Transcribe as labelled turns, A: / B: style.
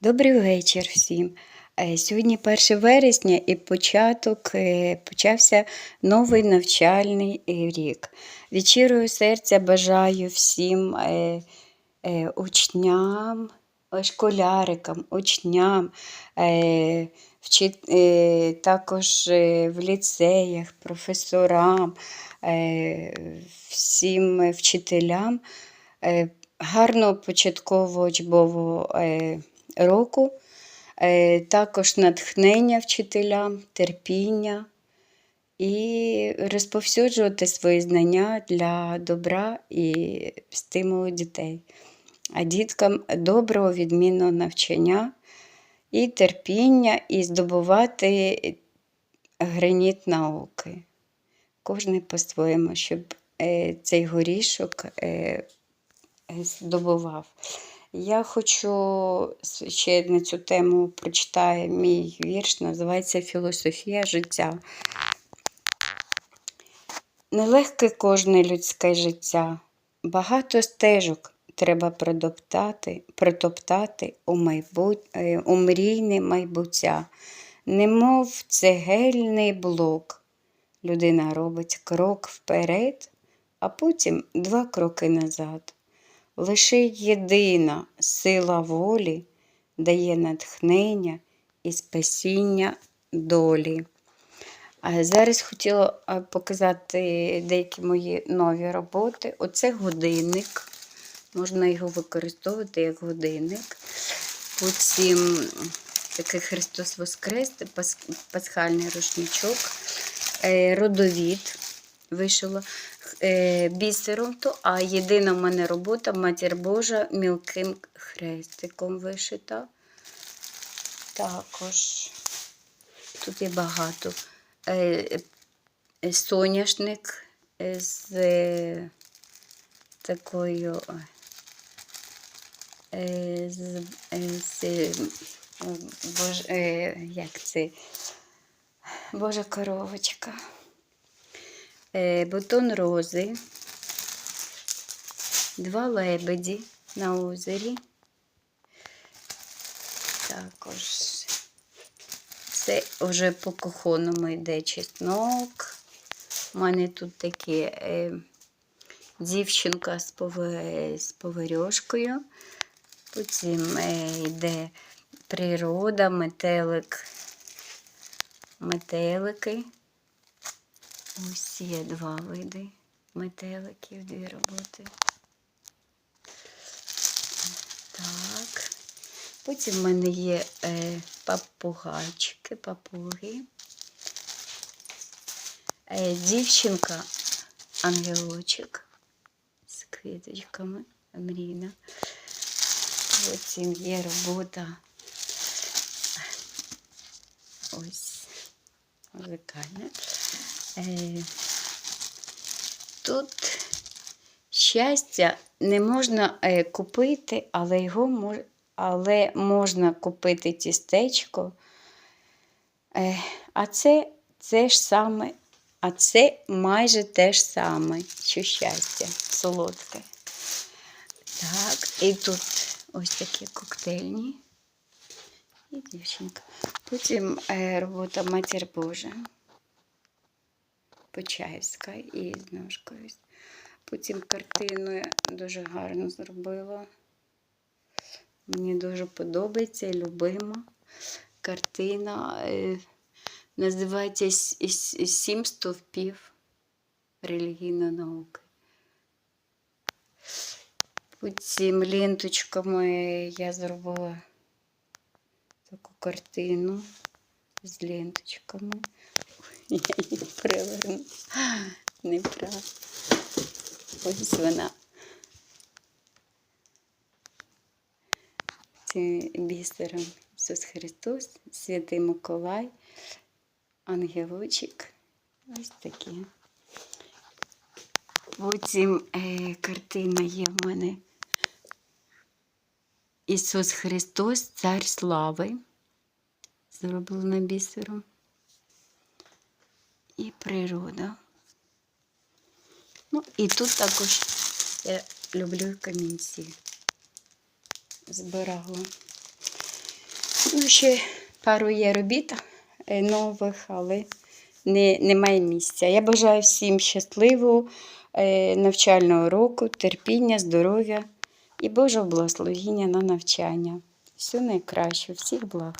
A: Добрий вечір всім. Е, Сьогодні 1 вересня і початок е, почався новий навчальний е, рік. Від щирого серця бажаю всім учням, школярикам, учням, також в ліцеях, професорам, всім вчителям гарного початкового учбового року, е, також натхнення вчителям, терпіння і розповсюджувати свої знання для добра і стимулу дітей. А діткам доброго, відмінного навчання і терпіння, і здобувати граніт науки. Кожний по-своєму, щоб е, цей горішок е, здобував. Я хочу ще на цю тему прочитаю мій вірш, називається Філософія життя. Нелегке кожне людське життя, багато стежок треба протоптати, протоптати у, майбут... е, у мрійне майбуття. Немов цегельний блок. Людина робить крок вперед, а потім два кроки назад. Лише єдина сила волі дає натхнення і спасіння долі. Зараз хотіла показати деякі мої нові роботи. Оце годинник. Можна його використовувати як годинник. Потім такий Христос Воскрес, пасхальний рушничок, е, родовід вишила е, бісером, то, а єдина в мене робота Матір Божа мілким хрестиком вишита. Також тут є багато. Е, е, соняшник е, з е, такою. е, З, е, з, е, бож, е, як це? Божа коровочка. Е, бутон рози, два лебеді на озері. Також це вже по кухонному йде чеснок. У мене тут такі е, дівчинка з, з поварьошкою. Потім е, йде природа, метелик, метелики. Ось є два види метеликів, дві роботи. Так. Потім в мене є е, папугайчики, папуги. Е, дівчинка, ангелочок з квіточками, мрійна. Потім є робота. Ось музикальна. Е, Тут щастя не можна е, купити, але його мож, але можна купити тістечко. Е, а це це ж саме, а це майже те ж саме, що щастя солодке. Так, і тут ось такі коктейльні. І дівчинка. Потім е, робота Матір Божа. Почаївська і з ножкою. Потім картину дуже гарно зробила. Мені дуже подобається і любима. Картина е, називається «С- с- Сім стовпів релігійної науки. Потім ленточками я зробила таку картину з ленточками. Я її приверну. Неправда. Ось вона. Це бісером Ісус Христос, Святий Миколай, ангелочок. Ось такі. Потім е, картина є в мене. Ісус Христос, Цар Слави. Зроблена бісером. І природа. Ну, і тут також я люблю камінці. Збирала. Ну, ще пару є робіт е, нових, але не, немає місця. Я бажаю всім щасливого е, навчального року, терпіння, здоров'я і Божого благословіння на навчання. Все найкраще, всіх благ.